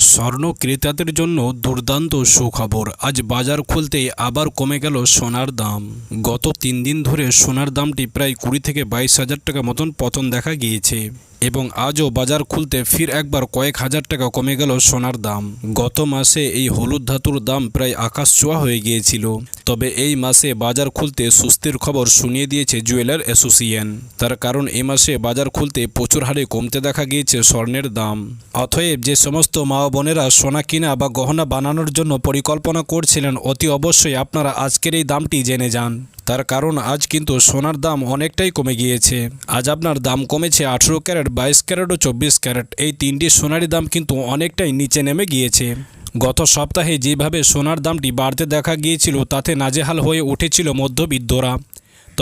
স্বর্ণ ক্রেতাদের জন্য দুর্দান্ত সুখবর। আজ বাজার খুলতে আবার কমে গেল সোনার দাম। গত তিন দিন ধরে সোনার দামটি প্রায় কুড়ি থেকে বাইশ হাজার টাকা মতন পতন দেখা গিয়েছে। এবং আজও বাজার খুলতে ফির একবার কয়েক হাজার টাকা কমে গেল সোনার দাম। গত মাসে এই হলুদ ধাতুর দাম প্রায় আকাশ ছোঁয়া হয়ে গিয়েছিল। তবে এই মাসে বাজার খুলতে সুস্থির খবর শুনিয়ে দিয়েছে জুয়েলার অ্যাসোসিয়েশন। তার কারণ এ মাসে বাজার খুলতে প্রচুর হারে কমতে দেখা গিয়েছে স্বর্ণের দাম। অতএব যে সমস্ত মা বোনেরা সোনা কিনা বা গহনা বানানোর জন্য পরিকল্পনা করছিলেন, অতি অবশ্যই আপনারা আজকের এই দামটি জেনে যান। তার কারণ আজ কিন্তু সোনার দাম অনেকটাই কমে গিয়েছে। আজ আপনার দাম কমেছে আঠেরো ক্যারেট, বাইশ ক্যারেট ও চব্বিশ ক্যারেট। এই তিনটি সোনারি দাম কিন্তু অনেকটাই নিচে নেমে গিয়েছে। গত সপ্তাহে যেভাবে সোনার দামটি বাড়তে দেখা গিয়েছিল, তাতে নাজেহাল হয়ে উঠেছিল মধ্যবিত্তরা।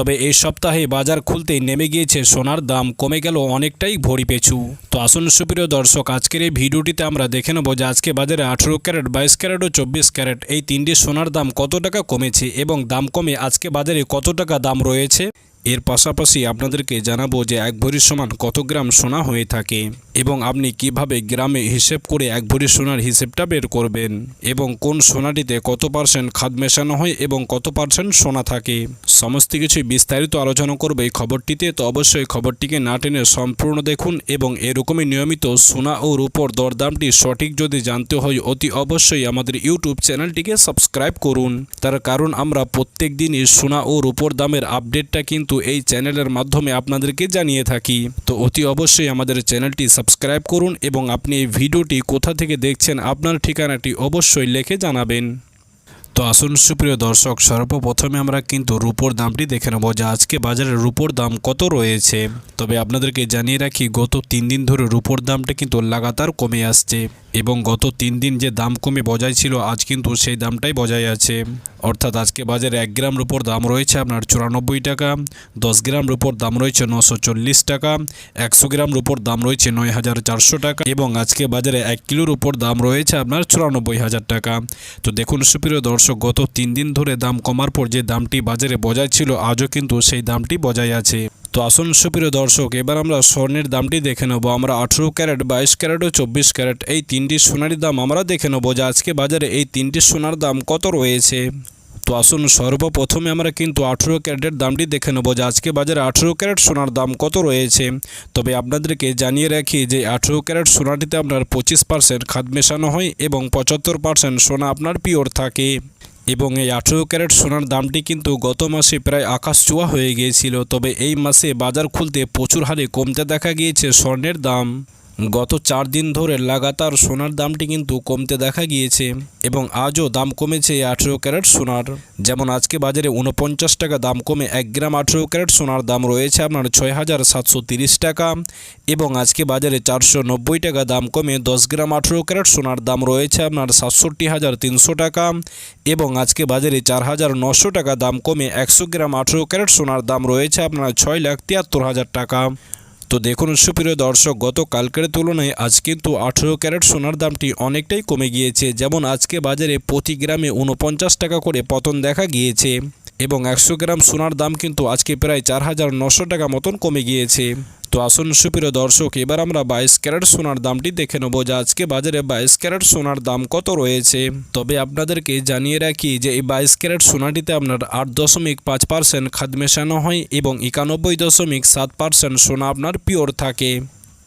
তবে এই সপ্তাহে বাজার খুলতেই নেমে গিয়েছে সোনার দাম। কমে গেল অনেকটাই ভরি পেছু। তো আসুন সুপ্রিয় দর্শক, আজকের এই ভিডিওটিতে আমরা দেখে নেব যে আজকে বাজারে আঠেরো ক্যারেট, বাইশ ক্যারেট ও চব্বিশ ক্যারেট এই তিনটি সোনার দাম কত টাকা কমেছে এবং দাম কমে আজকে বাজারে কত টাকা দাম রয়েছে। এর পাশাপাশি আপনাদেরকে জানাব যে এক ভরির সমান কত গ্রাম সোনা হয়ে থাকে এবং আপনি কীভাবে গ্রামে হিসেব করে এক ভরি সোনার হিসেবটা বের করবেন এবং কোন সোনাটিতে কত পার্সেন্ট খাদ মেশানো হয় এবং কত পার্সেন্ট সোনা থাকে। সমস্ত কিছুই বিস্তারিত আলোচনা করবে এই খবরটিতে, তো অবশ্যই খবরটিকে না টেনে সম্পূর্ণ দেখুন এবং এরকমই নিয়মিত সোনা ও রূপর দরদামটি সঠিক যদি জানতে হয়, অতি অবশ্যই আমাদের ইউটিউব চ্যানেলটিকে সাবস্ক্রাইব করুন। তার কারণ আমরা প্রত্যেক দিনই সোনা ও রূপর দামের আপডেটটা কিন্তু এই চ্যানেলের মাধ্যমে আপনাদেরকে জানিয়ে থাকি। তো অতি অবশ্যই আমাদের চ্যানেলটি সাবস্ক্রাইব করুন এবং আপনি এই ভিডিওটি কোথা থেকে দেখছেন আপনার ঠিকানাটি অবশ্যই লিখে জানাবেন। তো আসুন সুপ্রিয় দর্শক, সর্বপ্রথমে আমরা কিন্তু রুপোর দামটি দেখে নেব যে আজকে বাজারে রুপোর দাম কত রয়েছে। তবে আপনাদেরকে জানিয়ে রাখি, গত তিন দিন ধরে রুপোর দামটা কিন্তু লাগাতার কমে আসছে এবং গত তিন দিন যে দাম কমে বজায় ছিল, আজ কিন্তু সেই দামটাই বজায় আছে। অর্থাৎ আজকে বাজারে এক গ্রাম রুপোর দাম রয়েছে আপনার চুরানব্বই টাকা, দশ গ্রাম রুপোর দাম রয়েছে নশো চল্লিশ টাকা, একশো গ্রাম রুপোর দাম রয়েছে নয় হাজার চারশো টাকা এবং আজকে বাজারে এক কিলোর উপর দাম রয়েছে আপনার চুরানব্বই হাজার টাকা। তো দেখুন সুপ্রিয় দর্শক, গত তিন দিন ধরে দাম কমার পর যে দামটি বাজারে বজায় ছিল, আজও কিন্তু সেই দামটি বজায় আছে। তো আসুন সুপ্রিয় দর্শক, এবার আমরা স্বর্ণের দামটি দেখে নেব। আমরা আঠেরো ক্যারেট, বাইশ ক্যারেট ও চব্বিশ ক্যারেট, এই তিনটি সোনার দাম আমরা দেখে নেব যে আজকে বাজারে এই তিনটি সোনার দাম কত রয়েছে। তো আসুন সর্বপ্রথমে আমরা কিন্তু আঠেরো ক্যারেটের দামটি দেখে নেব যে আজকে বাজারে আঠেরো ক্যারেট সোনার দাম কত রয়েছে। তবে আপনাদেরকে জানিয়ে রাখি যে আঠেরো ক্যারেট সোনাটিতে আপনার পঁচিশ পার্সেন্ট খাদ মেশানো হয় এবং পঁচাত্তর পার্সেন্ট সোনা আপনার পিওর থাকে। এবং এই আঠেরো ক্যারেট সোনার দামটি কিন্তু গত মাসে প্রায় আকাশ চুয়া হয়ে গিয়েছিল, তবে এই মাসে বাজার খুলতে প্রচুর হারে কমতে দেখা গিয়েছে স্বর্ণের দাম। গত চার দিন ধরে লাগাতার সোনার দামটি কিন্তু কমতে দেখা গিয়েছে এবং আজও দাম কমেছে আঠেরো ক্যারেট সোনার। যেমন আজকে বাজারে উনপঞ্চাশ টাকা দাম কমে এক গ্রাম আঠেরো ক্যারেট সোনার দাম রয়েছে আপনার ছয় হাজার সাতশো তিরিশ টাকা এবং আজকে বাজারে চারশো নব্বই টাকা দাম কমে দশ গ্রাম আঠেরো ক্যারেট সোনার দাম রয়েছে আপনার সাতষট্টি হাজার তিনশো টাকা এবং আজকে বাজারে চার হাজার নশো টাকা দাম কমে একশো গ্রাম আঠেরো ক্যারেট সোনার দাম রয়েছে আপনার ছয় লাখ তিয়াত্তর হাজার টাকা। তো দেখুন, সুপ্রিয় দর্শক গত কালকের তুলনায় আজ কিন্তু আঠেরো ক্যারেট সোনার দামটি অনেকটাই কমে গিয়েছে। যেমন আজকে বাজারে প্রতি গ্রামে উনপঞ্চাশ টাকা করে পতন দেখা গিয়েছে এবং একশো গ্রাম সোনার দাম কিন্তু আজকে প্রায় চার হাজার নশো টাকা মতন কমে গিয়েছে। তো আসুন সুপ্রিয় দর্শক, এবার আমরা বাইশ ক্যারেট সোনার দামটি দেখে নেব যে আজকে বাজারে বাইশ ক্যারেট সোনার দাম কত রয়েছে। তবে আপনাদেরকে জানিয়ে রাখি যে এই বাইশ ক্যারেট সোনাটিতে আপনার আট দশমিক পাঁচ পার্সেন্ট খাদ মেশানো হয় এবং একানব্বই দশমিক সাত পার্সেন্ট সোনা আপনার পিওর থাকে।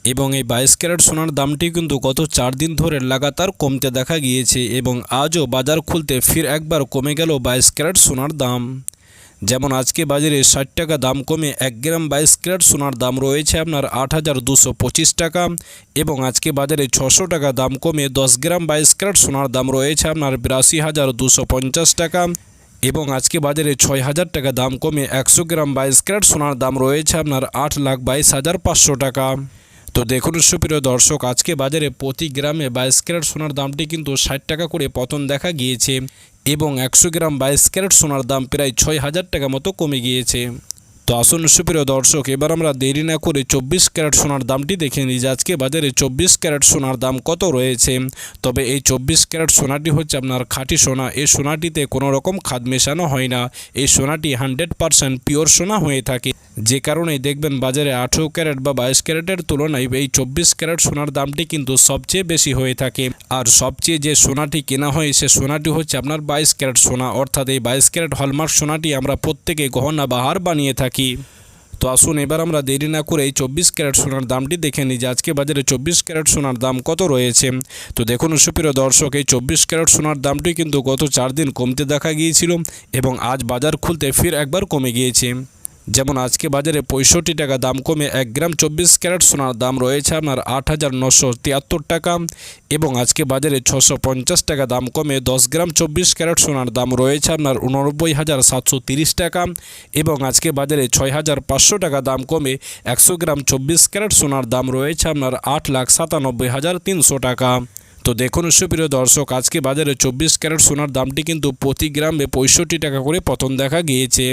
এবং এই বাইশ ক্যারেট সোনার দামটি কিন্তু গত চার দিন ধরে লাগাতার কমতে দেখা গিয়েছে এবং আজও বাজার খুলতে ফির একবার কমে গেল বাইশ ক্যারেট সোনার দাম। যেমন আজকে বাজারে ষাট টাকা দাম কমে এক গ্রাম বাইশ ক্যারেট সোনার দাম রয়েছে আপনার আট হাজার দুশো পঁচিশ টাকা এবং আজকে বাজারে ছশো টাকা দাম কমে দশ গ্রাম বাইশ ক্যারেট সোনার দাম রয়েছে আপনার বিরাশি হাজার দুশো পঞ্চাশ টাকা এবং আজকে বাজারে ছয় হাজার টাকা দাম কমে একশো গ্রাম বাইশ ক্যারেট সোনার দাম রয়েছে আপনার আট লাখ বাইশ হাজার পাঁচশো টাকা। তো দেখুন সুপ্রিয় দর্শক, আজকে বাজারে প্রতি গ্রামে বাইশ ক্যারেট সোনার দামটি কিন্তু ষাট টাকা করে পতন দেখা গিয়েছে। এবং একশো গ্রাম বাইশ ক্যারেট সোনার দাম প্রায় ছয় হাজার টাকা মতো কমে গিয়েছে। তো আসুন, সুপ্রিয় দর্শক, এবার আমরা দেরি না করে চব্বিশ ক্যারেট সোনার দামটি দেখে নিই যে আজকে বাজারে চব্বিশ ক্যারেট সোনার দাম কত রয়েছে। তবে এই চব্বিশ ক্যারেট সোনাটি হচ্ছে আপনার খাঁটি সোনা। এই সোনাটিতে কোনো রকম খাদ মেশানো হয় না। এই সোনাটি হান্ড্রেড পারসেন্ট পিওর সোনা হয়ে থাকে। যে কারণেই দেখবেন বাজারে আঠেরো ক্যারেট বা বাইশ ক্যারেটের তুলনায় এই চব্বিশ ক্যারেট সোনার দামটি কিন্তু সবচেয়ে বেশি হয়ে থাকে। আর সবচেয়ে যে সোনাটি কেনা হয়, সে সোনাটি হচ্ছে আপনার বাইশ ক্যারেট সোনা। অর্থাৎ এই বাইশ ক্যারেট হলমার্ক সোনাটি আমরা প্রত্যেকে গহনা বাহার বানিয়ে থাকি। তো আসুন এবার আমরা দেরি না করে এই চব্বিশ ক্যারেট সোনার দামটি দেখে নিই যে আজকে বাজারে চব্বিশ ক্যারেট সোনার দাম কত রয়েছে। তো দেখুন সুপ্রিয় দর্শক, এই চব্বিশ ক্যারেট সোনার দামটি কিন্তু গত চার দিন কমতে দেখা গিয়েছিল এবং আজ বাজার খুলতে ফির একবার কমে গিয়েছে। যেমন আজকে বাজারে পঁয়ষট্টি টাকা দাম কমে এক গ্রাম চব্বিশ ক্যারেট সোনার দাম রয়েছে আপনার আট হাজার নশো তিয়াত্তর টাকা এবং আজকে বাজারে ছশো পঞ্চাশ টাকা দাম কমে দশ গ্রাম চব্বিশ ক্যারেট সোনার দাম রয়েছে আপনার উননব্বই হাজার সাতশো তিরিশ টাকা এবং আজকে বাজারে ছয় হাজার পাঁচশো টাকা দাম কমে একশো গ্রাম চব্বিশ ক্যারেট সোনার দাম রয়েছে আপনার আট লাখ সাতানব্বই হাজার তিনশো টাকা। তো দেখুন সুপ্রিয় দর্শক, আজকে বাজারে চব্বিশ ক্যারেট সোনার দামটি কিন্তু প্রতি গ্রামে পঁয়ষট্টি টাকা করে পতন দেখা গিয়েছে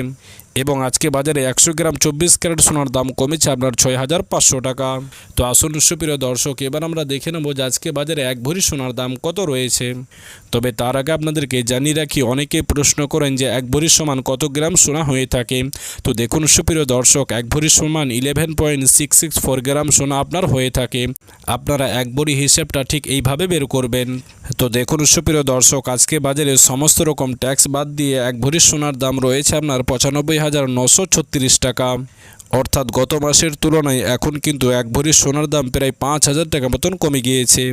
এবং আজকে বাজারে একশো গ্রাম চব্বিশ ক্যারেট সোনার দাম কমেছে আপনার ছয় হাজার পাঁচশো টাকা। তো আসুন সুপ্রিয় দর্শক, এবার আমরা দেখে নেব যে আজকে বাজারে এক ভরি সোনার দাম কত রয়েছে। তবে তার আগে আপনাদেরকে জানিয়ে রাখি, অনেকে প্রশ্ন করেন যে এক ভরি সমান কত গ্রাম সোনা হয়ে থাকে। তো দেখুন সুপ্রিয় দর্শক, এক ভরি সমান eleven point six six four gram সোনা আপনার হয়ে থাকে। আপনারা এক ভরি হিসেবটা ঠিক এইভাবে বের করবেন। তো দেখুন, সুপ্রিয় দর্শক, আজকে বাজারে সমস্ত রকম ট্যাক্স বাদ দিয়ে এক ভরি সোনার দাম রয়েছে আপনার পঁচানব্বই হাজার নশো ছত্রিশ টাকা। অর্থাৎ গত মাসের তুলনায় এখন কিন্তু এক ভরি সোনার দাম প্রায় পাঁচ হাজার টাকা মতন কমে গিয়েছে।